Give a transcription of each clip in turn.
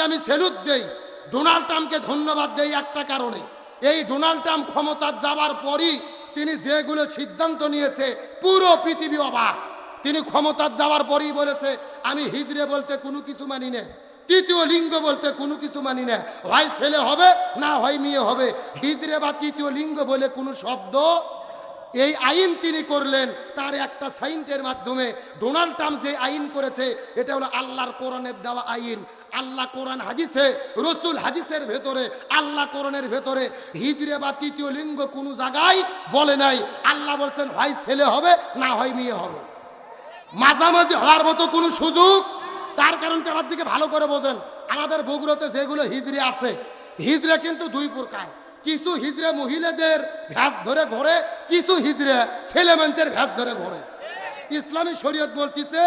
ট্রাম্পকে আমি সেলুট দেই। ডোনাল্ড ট্রাম্পকে ধন্যবাদ দেই একটা কারণে। এই ডোনাল্ড ট্রাম্প ক্ষমতার যাবার পরই তিনি যেগুলো সিদ্ধান্ত নিয়েছে, পুরো পৃথিবী অবাক। তিনি ক্ষমতার যাওয়ার পরই বলেছে, আমি হিজড়ে বলতে কোনো কিছু মানি না। তৃতীয় লিঙ্গ বলতে কোনো কিছু মানি না। হয় ছেলে হবে, না হয় মেয়ে হবে। হিজড়ে বা তৃতীয় লিঙ্গ বলে কোনো শব্দ এই আইন তিনি করলেন, তার একটা সাইন্টের মাধ্যমে ডোনাল্ড ট্রাম্প যে আইন করেছে, এটা হলো আল্লাহর কোরআনের দেওয়া আইন। আল্লাহ কোরআন হাদিসে, রসুল হাদিসের ভেতরে, আল্লাহ কোরআনের ভেতরে হিজড়ে বা তৃতীয় লিঙ্গ কোনো জায়গায় বলে নাই। আল্লাহ বলছেন হয় ছেলে হবে, না হয় মেয়ে হবে। মাঝামাঝি হওয়ার মতো কোনো সুযোগ? তার কারণটা আমার দিকে ভালো করে বোঝেন। আমাদের বগুড়াতে যেগুলো হিজড়ে আছে হিজড়ে কিন্তু দুই প্রকার। কিছু হিজড়ে মহিলাদের ভ্যাস ধরে ঘরে কিছু হিজড়ে ছেলে মানুষের ভ্যাস ধরে ঘরে। ইসলামী শরীয়ত বলতেছে,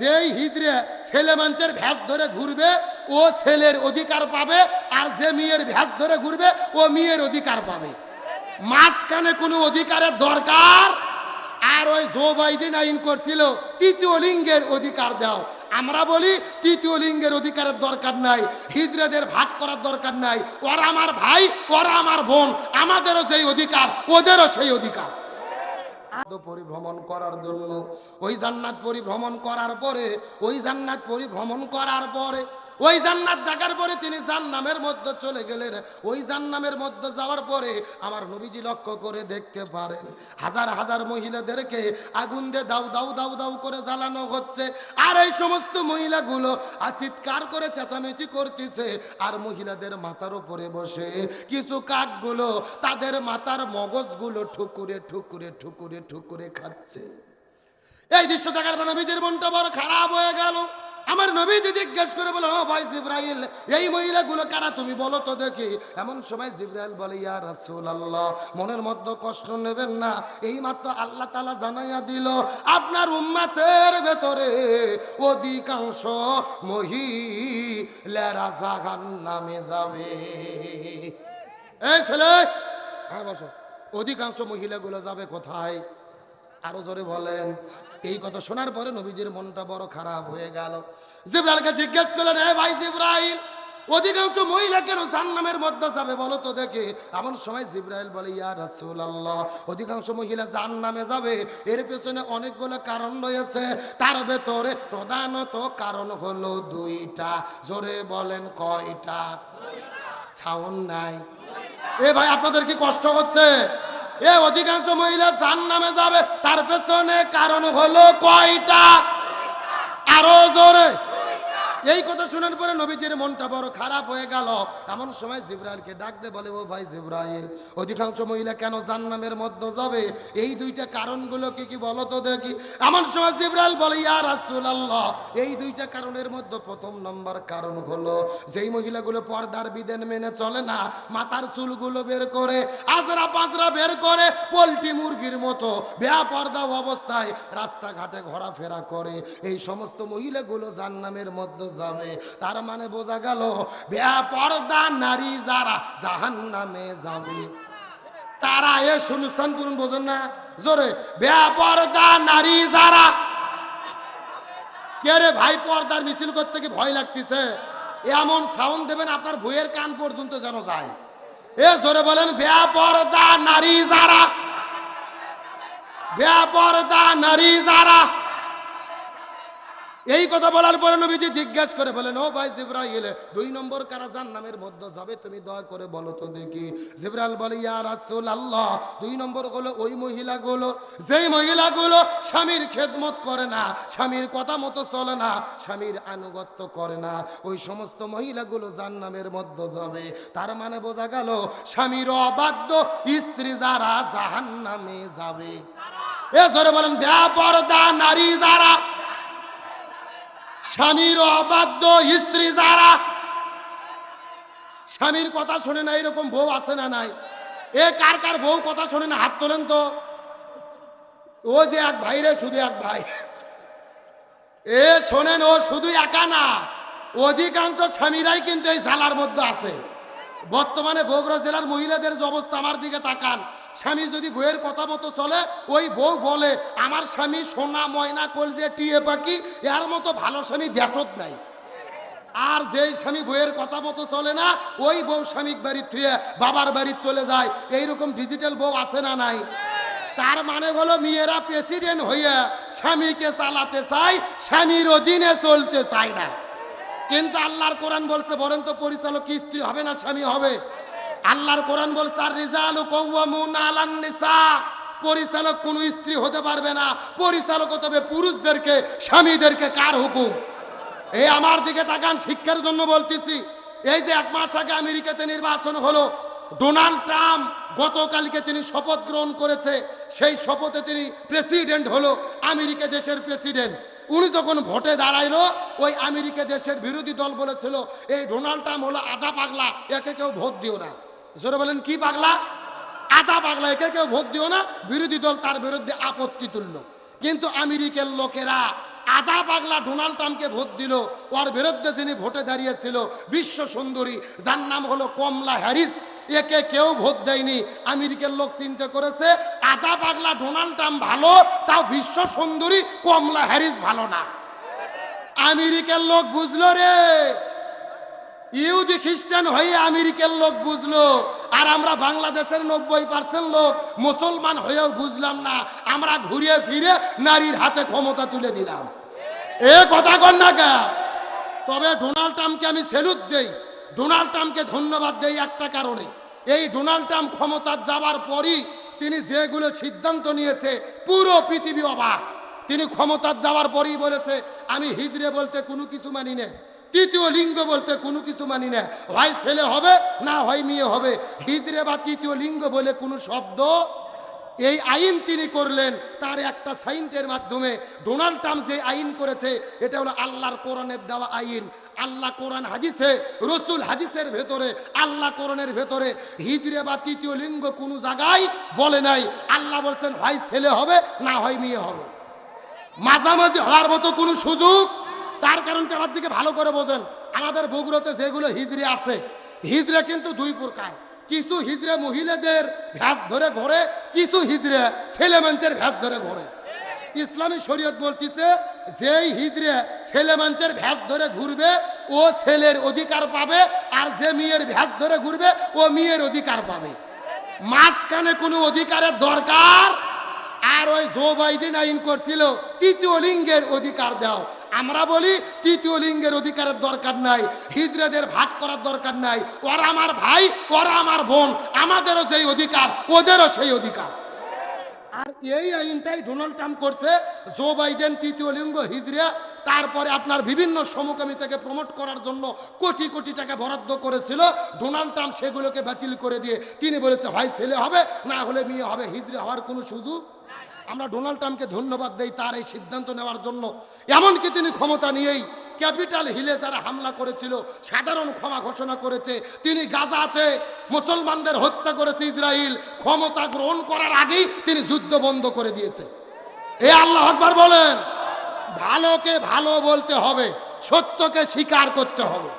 যেই হিজড়ে ছেলে মানুষের ভ্যাস ধরে ঘুরবে, ও ছেলের অধিকার পাবে, আর যে মেয়ের ভ্যাস ধরে ঘুরবে, ও মেয়ের অধিকার পাবে। মাঝখানে কোনো অধিকারের দরকার আর ওই জো বাইডেন আইন করছিল, তৃতীয় লিঙ্গের অধিকার দাও। আমরা বলি, তৃতীয় লিঙ্গের অধিকারের দরকার নাই, হিজড়েদের ভাগ করার দরকার নাই। ওরা আমার ভাই, ওরা আমার বোন, আমাদেরও সেই অধিকার, ওদেরও সেই অধিকার। পরিভ্রমণ করার জন্য। ওই জান্নাত পরিভ্রমণ করার পরে, ওই জান্নাত পরিভ্রমণ করার পরে, ওই জান্নাত দেখার পরে তিনি জান্নামের মধ্যে চলে গেলেন। ওই জান্নামের মধ্যে যাওয়ার পরে আমার নবীজি লক্ষ্য করে দেখতে পারেন, হাজার হাজার মহিলাদেরকে আগুন দিয়ে দাউ দাউ দাউ দাউ করে জ্বালানো হচ্ছে। আর এই সমস্ত মহিলাগুলো চিৎকার করে চেঁচামেচি করতেছে আর মহিলাদের মাথার উপরে বসে। কিছু কাকগুলো তাদের মাথার মগজগুলো ঠুকুরে ঠুকুরে ঠুকুরে ঠুকুরে খাচ্ছে। এই দৃশ্য দেখার পর নবীজির মনটা বড় খারাপ হয়ে গেল। আমার নবীজি জিজ্ঞেস করে বলে ও ভাই জিব্রাইল, এই মহিলাগুলো কারা তুমি বলো তো দেখি। এমন সময় জিব্রাইল বলে, ইয়া রাসূল আল্লাহ মনের মধ্যে কষ্ট নেবেন না। এই মাত্র আল্লাহ তালা জানাইয়া দিল, আপনার উম্মাতের ভেতরে অধিকাংশ মহিলারা জাহান নামে যাবে। এই ছেলে হ্যাঁ বসো। অধিকাংশ মহিলাগুলো যাবে কোথায়? আরও জোরে বলেন। এই কথা শোনার পরে নবীজির মনটা বড় খারাপ হয়ে গেল। জিব্রাইলকে জিজ্ঞেস করলেন হে ভাই জিব্রাইল, অধিকাংশ মহিলা কেন জান্নামের মধ্যে যাবে বলো তো দেখে। এমন সময় জিব্রাইল বলে, ইয়া রাসূল আল্লাহ অধিকাংশ মহিলা জান্নামে যাবে। এর পেছনে অনেকগুলো কারণ রয়েছে। তার ভেতরে প্রধানত কারণ হলো দুইটা। জোরে বলেন, কয়টা? সাউন্ড নাই। এ ভাই, আপনাদের কি কষ্ট হচ্ছে? এ অধিকাংশ মহিলা জান নামে যাবে। তার পেছনে কারণ হলো কয়টা? আরও জোরে। এই কথা শোনার পরে নবীজির মনটা বড় খারাপ হয়ে গেল। এমন সময় জিব্রাইলকে ডাক দে, বলে, ও ভাই জিব্রাইল, অধিকাংশ মহিলা কেন জান্নামের মধ্যে যাবে? এই দুইটা কারণগুলো কি কি বলো তো দেখি। এমন সময় জিব্রাইল বলে, ইয়া রাসূলুল্লাহ, এই দুইটা কারণের মধ্যে প্রথম নম্বর কারণ হলো, যেই মহিলাগুলো পর্দার বিধান মেনে চলে না, মাথার চুলগুলো বের করে, আজরা পাজরা বের করে, পোলট্রি মুরগির মতো বেয়া পর্দা অবস্থায় রাস্তাঘাটে ঘোরাফেরা করে। এই সমস্ত মহিলাগুলো জান্নামের মধ্যে যাবে। তার মানে বোঝা গেল পর্দা নারী যারা জাহান নামে যাবে। তারা এ শূন্যস্থান পূরণ বোঝেন না। জোরে পর্দা নারী যারা কে ভাই পর্দার মিছিল করতে কি ভয় লাগতেছে? এমন সাউন্ড দেবেন, আপনার বইয়ের কান পর্যন্ত যেন যায়। এ জোরে বলেন পর্দা নারী যারা পর্দা নারী যারা এই কথা বলার পরে নবীজি জিজ্ঞেস করে বলেন, ও ভাই জিব্রাইল, দুই নম্বর কারা জান্নামের মধ্যে যাবে, তুমি দয়া করে বলো তো দেখি। জিব্রাইল বলে, ইয়া রাসূল আল্লাহ দুই নম্বর হলো ওই মহিলাগুলো। যেই মহিলাগুলো স্বামীর খেদমত করে না, স্বামীর কথা মতো চলে না, স্বামীর আনুগত্য করে না, ওই সমস্ত মহিলাগুলো জান্নামের মধ্যে যাবে। তার মানে বোঝা গেল, স্বামীর অবাধ্য স্ত্রী যারা জাহান্নামে যাবে। এ ধরে বলেন ব্যাপরদা নারী যারা স্বামীর অবাধ্য স্ত্রী যারা, স্বামীর কথা শোনে না, এরকম বউ আছে না নাই? এ কার কার বউ কথা শোনে না? হাত তোলেন তো। ও যে এক ভাই রে, শুধু এক ভাই। এ শোনেন, ও শুধু একা না, অধিকাংশ স্বামীরাই কিন্তু এই ঝালার মধ্যে আছে। বর্তমানে বগুড়া জেলার মহিলাদের যে অবস্থা, আমার দিকে তাকান। স্বামী যদি বউয়ের কথা মতো চলে, ওই বউ বলে, আমার স্বামী সোনা, ময়না, কলজে, টিয়ে পাখি, এর মতো ভালো স্বামী দেশত নাই। আর যেই স্বামী বইয়ের কথা মতো চলে না, ওই বউ স্বামীর বাড়ির থুয়ে বাবার বাড়ি চলে যায়। এইরকম ডিজিটাল বউ আছে না নাই? তার মানে হলো, মেয়েরা প্রেসিডেন্ট হইয়া স্বামীকে চালাতে চায়, স্বামীর অধীনে চলতে চায় না। কিন্তু আল্লাহর কোরআন বলছে, বলেন তো পরিচালক স্ত্রী হবে না স্বামী হবে? আল্লাহর কোরআন বলছে, আর রিজালু পরিচালক কোনো স্ত্রী হতে পারবে না। পরিচালক হতে হবে পুরুষদেরকে, স্বামীদেরকে কার হুকুম? এই আমার দিকে তাকান, শিক্ষার জন্য বলতেছি। এই যে এক মাস আগে আমেরিকাতে নির্বাচন হলো, ডোনাল্ড ট্রাম্প গতকালকে তিনি শপথ গ্রহণ করেছে। সেই শপথে তিনি প্রেসিডেন্ট হলো, আমেরিকা দেশের প্রেসিডেন্ট। উনি যখন ভোটে দাঁড়াইলো, ওই আমেরিকা দেশের বিরোধী দল বলেছিল, এই ডোনাল্ড ট্রাম্প হলো আধা পাগলা, একে কেউ ভোট দিও না। জোরে বলেন, কি পাগলা? আধা পাগলা, একে কেউ ভোট দিও না। বিরোধী দল তার বিরুদ্ধে আপত্তি তুললো। কিন্তু আমেরিকার লোকেরা আধা পাগলা ডোনাল্ড ট্রাম্পকে ভোট দিল। ওর বিরুদ্ধে যিনি ভোটে দাঁড়িয়েছিল, বিশ্ব সুন্দরী, যার নাম হলো কমলা হ্যারিস, একে কেউ ভোট দেয়নি। আমেরিকার লোক চিন্তা করেছে, আধা পাগলা ডোনাল্ড ট্রাম্প ভালো, তাও বিশ্ব সুন্দরী, কমলা হ্যারিস ভালো না। আমেরিকার লোক বুঝলো রে। ইহুদি খ্রিস্টান হয়ে আমেরিকার লোক বুঝলো, আর আমরা বাংলাদেশের নব্বই পার্সেন্ট লোক মুসলমান হয়েও বুঝলাম না, আমরা ঘুরিয়ে ফিরে নারীর হাতে ক্ষমতা তুলে দিলাম। এ কথা কর না কে? তবে ডোনাল্ড ট্রাম্পকে আমি স্যালুট দেই, ডোনাল্ড ট্রাম্পকে ধন্যবাদ দেই একটা কারণে। এই ডোনাল্ড ট্রাম্প ক্ষমতার যাওয়ার পরই তিনি যেগুলো সিদ্ধান্ত নিয়েছে, পুরো পৃথিবী অবাক। তিনি ক্ষমতার যাওয়ার পরই বলেছে, আমি হিজড়ে বলতে কোনো কিছু মানি না। তৃতীয় লিঙ্গ বলতে কোনো কিছু মানি না। হয় ছেলে হবে না হয় মেয়ে হবে। হিজড়ে বা তৃতীয় লিঙ্গ বলে কোনো শব্দ এই আইন তিনি করলেন, তার একটা সাইন্টের মাধ্যমে। ডোনাল্ড ট্রাম্প যে আইন করেছে, এটা হলো আল্লাহর কোরআনের দেওয়া আইন। আল্লাহ কোরআন হাদিসে, রসুল হাদিসের ভেতরে, আল্লাহ কোরআনের ভেতরে। হিজড়ে বা তৃতীয় লিঙ্গ কোনো জায়গায় বলে নাই। আল্লাহ বলছেন, হয় ছেলে হবে না হয় মেয়ে হবে। মাঝামাঝি হওয়ার মতো কোনো সুযোগ তার কারণটা আমার দিকে ভালো করে বোঝেন। আমাদের বগুড়াতে যেগুলো হিজড়ে আছে হিজড়ে কিন্তু দুই প্রকার। কিছু হিজড়ে মহিলাদের ভ্যাস ধরে ঘোরে, কিছু হিজড়ে ছেলে মানুষের ভ্যাস ধরে ঘোরে। ইসলামী শরীয়ত বলতেছে, যেই হিজড়ে ছেলে মানুষের ভ্যাস ধরে ঘুরবে, ও ছেলের অধিকার পাবে, আর যে মেয়ের ভ্যাস ধরে ঘুরবে, ও মেয়ের অধিকার পাবে। মাঝখানে কোনো অধিকারের দরকার, আর ওই জো আইন করছিল, তৃতীয় লিঙ্গের অধিকার দাও। আমরা বলি তৃতীয় লিঙ্গের অধিকারের দরকার নাই, হিজড়াদের ভাগ করার দরকার নাই, ওরা আমার ভাই, ওরা আমার বোন, আমাদেরও সেই অধিকার, ওদেরও সেই অধিকার। আর এই আইনটাই ডোনাল্ড ট্রাম্প করছে, জো বাইডেন তৃতীয় লিঙ্গ হিজড়িয়া তারপরে আপনার বিভিন্ন সমকামিতাকে প্রমোট করার জন্য কোটি কোটি টাকা বরাদ্দ করেছিল, ডোনাল্ড ট্রাম্প সেগুলোকে বাতিল করে দিয়ে, তিনি বলেছে, হয় ছেলে হবে, না হলে মেয়ে হবে, হিজড়ে হওয়ার কোনো সুযোগ আমরা ডোনাল্ড ট্রাম্পকে ধন্যবাদ দেই তার এই সিদ্ধান্ত নেওয়ার জন্য। এমনকি তিনি ক্ষমতা নিয়েই ক্যাপিটাল হিলে যারা হামলা করেছিল, সাধারণ ক্ষমা ঘোষণা করেছে, তিনি গাজাতে মুসলমানদের হত্যা করেছে ইসরায়েল ক্ষমতা গ্রহণ করার আগেই তিনি যুদ্ধ বন্ধ করে দিয়েছে। এ আল্লাহ আকবার বলেন, ভালোকে ভালো বলতে হবে, সত্যকে স্বীকার করতে হবে।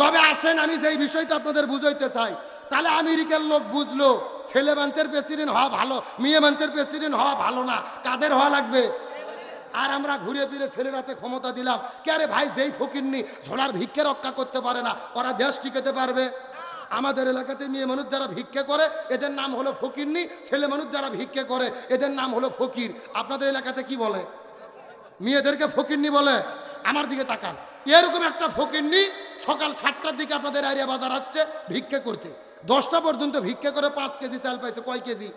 তবে আসেন, আমি যেই বিষয়টা আপনাদের বুঝাইতে চাই তাহলে আমেরিকার লোক বুঝলো, ছেলে মান্থের প্রেসিডেন্ট হওয়া ভালো, মেয়ে মান্থের প্রেসিডেন্ট হওয়া ভালো না, কাদের হওয়া লাগবে? আর আমরা ঘুরে ফিরে ছেলের হাতে ক্ষমতা দিলাম। কে আরে ভাই, যেই ফকিরনি ঝোলার ভিক্ষে রক্ষা করতে পারে না, ওরা দেশ টিকাতে পারবে? আমাদের এলাকাতে মেয়ে মানুষ যারা ভিক্ষে করে, এদের নাম হলো ফকিরনি ছেলে মানুষ যারা ভিক্ষে করে, এদের নাম হলো ফকির। আপনাদের এলাকাতে কি বলে? মেয়েদেরকে ফকিরনি বলে? আমার দিকে তাকান। এরকম একটা ফকির ফকিরনি সকাল সাতটার দিকে আপনাদের এরিয়া বাজার আসছে ভিক্ষে করতে। দশটা পর্যন্ত ভিক্ষে করে পাঁচ কেজি চাল পাইছে, কয় কেজি?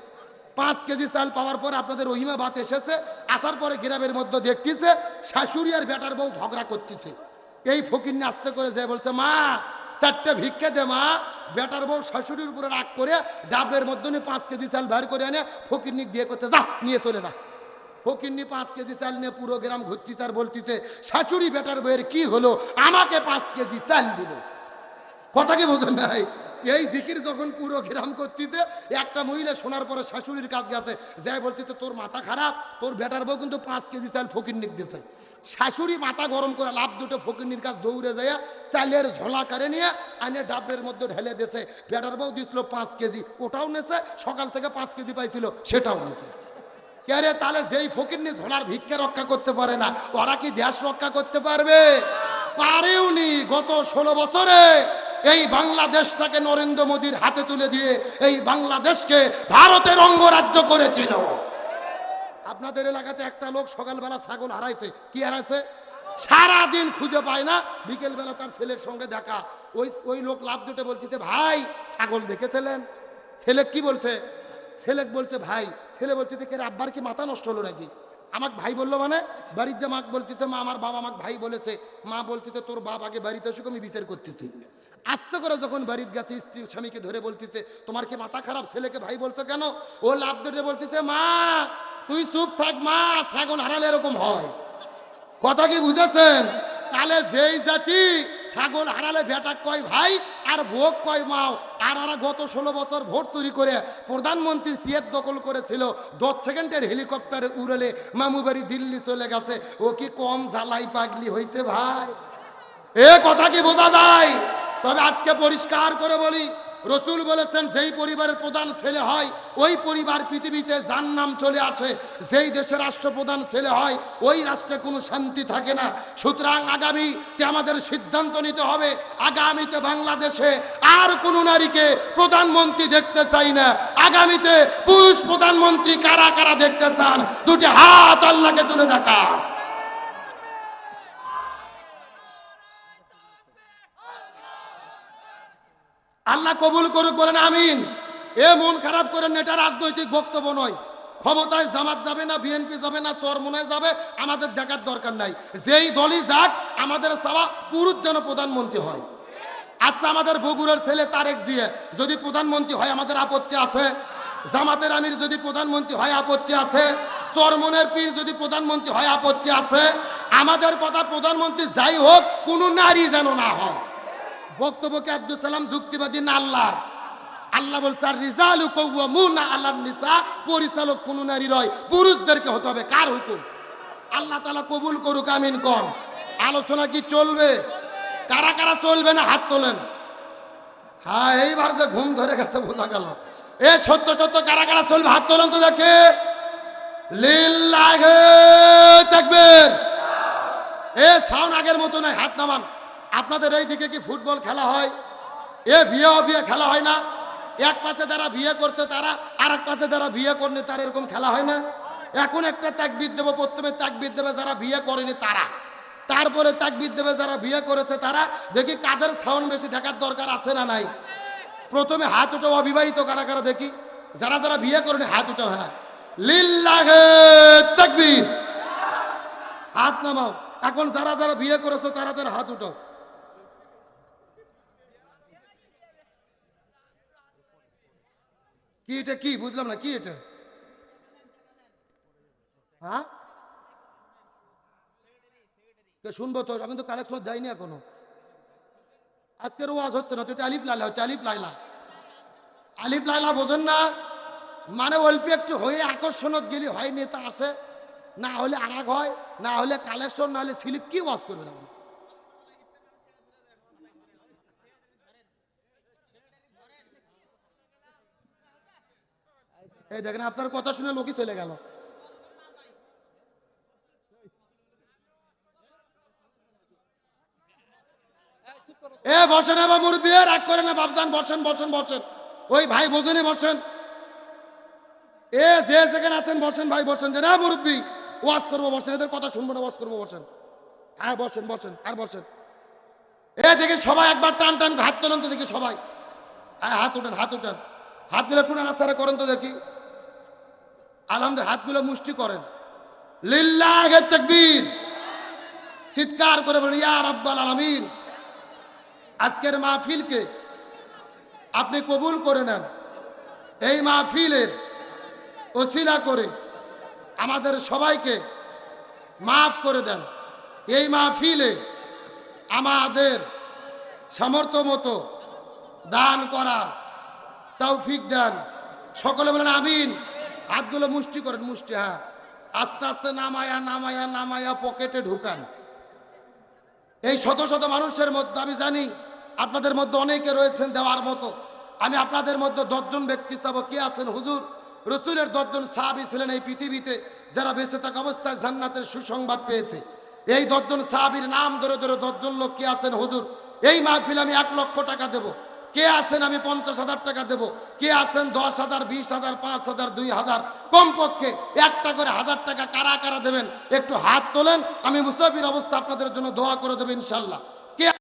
পাঁচ কেজি চাল পাওয়ার পরে আপনাদের রহিমা ভাত এসেছে, আসার পরে গ্রামের মধ্যে দেখতেছে, শাশুড়ি আর বেটার বউ ঝগড়া করতেছে। এই ফকিরনি আস্তে করে যে বলছে, মা, চারটে ভিক্ষে দে মা। বেটার বউ শাশুড়ির উপরে রাগ করে ডাবের মধ্যে নিয়ে পাঁচ কেজি চাল বের করে এনে ফকিরনি দিয়ে করছে, যা, নিয়ে চলে যা। ফকিরনি পাঁচ কেজি চাল নিয়ে পুরো গ্রাম ঘুরতিছে আর বলতিছে, শাশুড়ি, বেটার বইয়ের কি হলো? আমাকে পাঁচ কেজি চাল দিল। কথা কি বোঝেন নাই এই জিকির যখন পুরো গ্রাম করতেছে, একটা মহিলা শোনার পরে শাশুড়ির কাজ গেছে, যাই বলতেছে, তোর মাথা খারাপ, তোর বেটার বউ কিন্তু পাঁচ কেজি চাল ফকিরনিক দিছে। শাশুড়ি মাথা গরম করে লাভ দুটো ফকিরনির কাজ দৌড়ে যায় চালের ঝোলা করে নিয়ে আনে ডাবের মধ্যে ঢেলে দিয়েছে বেটার বউ দিছিল পাঁচ কেজি, ওটাও নেছে, সকাল থেকে পাঁচ কেজি পাইছিল, সেটাও নেছে। আরে তাহলে যেই ফকিরনি ঝোলার ভিক্ষা রক্ষা করতে পারে না, ওরা কি দেশ রক্ষা করতে পারবে? পারেওনি গত ষোলো বছরে এই বাংলাদেশটাকে নরেন্দ্র মোদীর হাতে তুলে দিয়ে এই বাংলাদেশকে ভারতের অঙ্গরাজ্য করেছিল। আপনাদের এলাকাতে একটা লোক সকালবেলা ছাগল হারাইছে। কি হারাইছে? সারা দিন খুঁজে পায় না। বিকেলবেলা তার ছেলের সঙ্গে দেখা। ওই ওই লোক লাভ দুটো বলতেছে ভাই ছাগল দেখেছিলেন? ছেলে কি বলছে? ছেলে বলছে ভাই। ছেলে বলছে যে, কে আব্বার কি মাথা নষ্ট হলো নাকি? আমাকে ভাই বলল মানে বাড়ির যে মাকে বলতেছে, মা আমার বাবা আমাকে ভাই বলেছে, মা বলতেছে, তোর বাপ আগে বাড়িতে এসে আমি বিচার করতেছি। আস্তে করে যখন বাড়ির গেছে, স্ত্রী স্বামীকে ধরে বলতেছে, তোমার কি মাথা খারাপ? ছেলেকে ভাই বলছো কেন? ও লাভ ধরে বলতেছে, মা, তুই চুপ থাক, মা, ছাগল হারালে এরকম হয়। কথা কি বুঝেছেন? তাহলে যেই জাতি ছাগল হারালে ভেটা কয় ভাই? আর ভোগ কয় মাও? আর ওরা গত ষোলো বছর ভোট চুরি করে প্রধানমন্ত্রীর সিয়ের দখল করেছিল। দশ সেকেন্ডের হেলিকপ্টারে উড়েলে মামুবারি দিল্লি চলে গেছে। ও কি কম জ্বালাই পাগলি হয়েছে ভাই? এ কথা কি বোঝা যায়? তবে আজকে পরিষ্কার করে বলি রসুল বলেছেন, যেই পরিবারের প্রধান ছেলে হয়, ওই পরিবার পৃথিবীতে যার নাম চলে আসে। যেই দেশের রাষ্ট্রপ্রধান ছেলে হয়, ওই রাষ্ট্রে কোনো শান্তি থাকে না। সুতরাং আগামীতে আমাদের সিদ্ধান্ত নিতে হবে, আগামীতে বাংলাদেশে আর কোনো নারীকে প্রধানমন্ত্রী দেখতে চাই না। আগামীতে পুরুষ প্রধানমন্ত্রী কারা কারা দেখতে চান, দুটি হাত আল্লাহকে তুলে দেখা আল্লাহ কবুল করুক বলেন আমিন। এ মন খারাপ করেন না, এটা রাজনৈতিক বক্তব্য নয়। ক্ষমতায় জামাত যাবে না বিএনপি যাবে না চরমনায় যাবে আমাদের দেখার দরকার নাই। যেই দলই যাক আমাদের চাওয়া পুরুষ যেন প্রধানমন্ত্রী হয়। আচ্ছা আমাদের বগুড়ার ছেলে তারেক জিয়ে যদি প্রধানমন্ত্রী হয় আমাদের আপত্তি আছে? জামাতের আমির যদি প্রধানমন্ত্রী হয় আপত্তি আছে? চরমনের পীর যদি প্রধানমন্ত্রী হয় আপত্তি আছে? আমাদের কথা প্রধানমন্ত্রী যাই হোক কোনো নারী যেন না হয়। বক্তব্যকে আব্দুল সালাম যুক্তিবাদী না আল্লাহর? আল্লাহ বলছে রিজালু কওয়ামুনা আলান নিসা পরিচালক কোন নারী রয় পুরুষদেরকে হতে হবে। কার হুকুম? আল্লাহ তালা কবুল করুক, আমিন কোন। আলোচনা কি চলবে? কারা কারা চলবে না? হাত তোলেন। হ্যাঁ এইবার যে ঘুম ধরে গেছে, বোঝা গেল। এ সত্য সত্য, কারা কারা চলবে? হাত তোলেন তো দেখে। লিল্লাহে তাকবীর। এ সাউন্ড আগের মতো নাই হাত নামান। আপনাদের এই দিকে কি ফুটবল খেলা হয়? এ বিয়ে বিয়ে খেলা হয় না। এক পাশে যারা বিয়ে করছে তারা আর এক পাশে যারা বিয়ে করেনি তার এরকম খেলা হয় না। এখন একটা ত্যাগবিদ দেবো, প্রথমে তাকবিদ দেবে যারা বিয়ে করেনি তারা। তারপরে তাকবিদ দেবে যারা বিয়ে করেছে তারা। দেখি কাদের সাউন্ড বেশি দেখার দরকার আছে না নাই? প্রথমে হাত উঠো অবিবাহিত কারা কারা দেখি? যারা যারা বিয়ে করেনি, হাত উঠো হ্যাঁ। লিল্লাহে তাকবীর। হাত নামাও। এখন যারা যারা বিয়ে করেছ তারা তার হাত উঠাও। কি এটা কি? বুঝলাম না, কি এটা? হ্যাঁ? শুনব তো? আমি তো কালেকশন যাইনি এখনও। আজকের ওয়াজ হচ্ছে না তো এটা আলিফ লাইলা, হচ্ছে আলিফ লাইলা। আলিফ লাইলা বোঝেন না? মানে অল্প একটু হয়ে আকর্ষণত গেলে হয় নেতা আসে, না হলে আরাগ হয়, না হলে কালেকশন, না হলে স্লিপ, কি ওয়াজ করবেন আপনি? এই দেখেন, আপনার কথা শুনে লোকই চলে গেল। এ, বসেন এবার মুরব্বী রাগ করে না বাবজান বসেন বসেন বসেন। ওই ভাই, বোঝেনি, বসেন। এ, যে যেখানে আছেন, বসেন, ভাই, বসেন। যে না, মুরব্বী, ওয়াজ করব, বসেন। এদের কথা শুনব না, ওয়াজ করব, বসেন। আর বসেন বসেন, আর বসেন। এ, দেখি সবাই একবার টান টান, হাত তোলেন তো দেখি সবাই। হ্যাঁ হাত উঠেন হাত উঠেন। হাতগুলো কোন আনাসারে করেন তো দেখি। আলহামদুলিল্লাহ হাতগুলো মুষ্টি করেন। লিল্লাহে চিৎকার করে বলেন, ইয়া রাব্বাল আজকের মাহফিলকে আপনি কবুল করে নেন। এই মাহফিলের ওসিলা করে আমাদের সবাইকে মাফ করে দেন। এই মাহফিলে আমাদের সামর্থ্য মতো দান করার তৌফিক দেন। সকলে বলেন, আমিন। হাতগুলো মুষ্টি করেন, মুষ্টি হ্যাঁ। আস্তে আস্তে নামায়া নামায়া নামায়া পকেটে ঢুকান। এই শত শত মানুষের মধ্যে, আমি জানি আপনাদের মধ্যে অনেকে রয়েছেন দেওয়ার মতো। আমি আপনাদের মধ্যে দশজন ব্যক্তি চাবো, কে আছেন? হুজুর, রসুলের দশজন সাহাবি ছিলেন এই পৃথিবীতে, যারা বেঁচে থাকা অবস্থায় জান্নাতের সুসংবাদ পেয়েছে। এই দশজন সাহাবির নাম ধরে ধরে দশজন লোক কে আছেন? হুজুর, এই মাহফিল আমি এক লক্ষ টাকা দেব। কে আছেন আমি পঞ্চাশ হাজার টাকা দেব? কে আছেন দশ হাজার, বিশ হাজার, পাঁচ হাজার, দুই হাজার? কমপক্ষে একটা করে হাজার টাকা কারা কারা দেবেন? একটু হাত তোলেন, আমি মুসাফির অবস্থা আপনাদের জন্য দোয়া করে দেবো ইনশাল্লাহ।